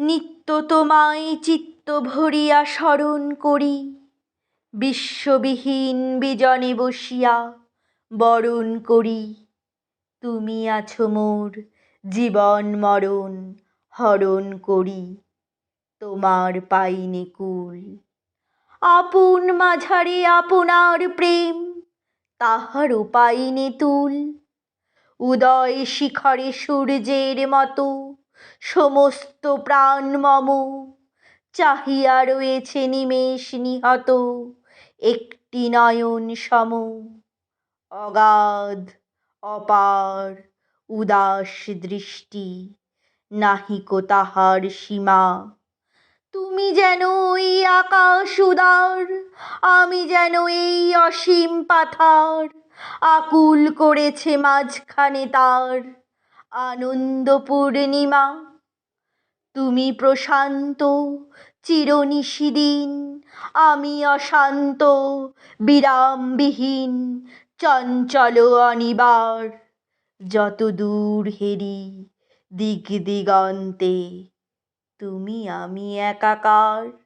নিত্য তোমায় চিত্ত ভরিয়া স্মরণ করি। বিশ্ববিহীন বিজনে বসিয়া বরণ করি। তুমি আছো মোর জীবন মরণ হরণ করি। তোমার পাইনে কুল। আপন মাঝারে আপনার প্রেম, তাহারও পাইনে তুল। উদয় শিখরে সূর্যের মতো সমস্ত প্রাণ মম। চাহিয়া রয়েছে নিমেষ নিহত, একটি নয়ন সম। অগাধ, অপার, উদাস দৃষ্টি নাহিকো তাহার সীমা। তুমি যেন ওই আকাশ উদার, আমি যেন এই অসীম পাথার, আকুল করেছে মাঝখানে তার। আনন্দ পূর্ণিমা তুমি প্রশান্ত, চিরনিশিদিন। আমি অশান্ত, বিরামবিহীন, চঞ্চল অনিবার। যত দূর হেরি দিক দিগন্তে তুমি আমি একাকার।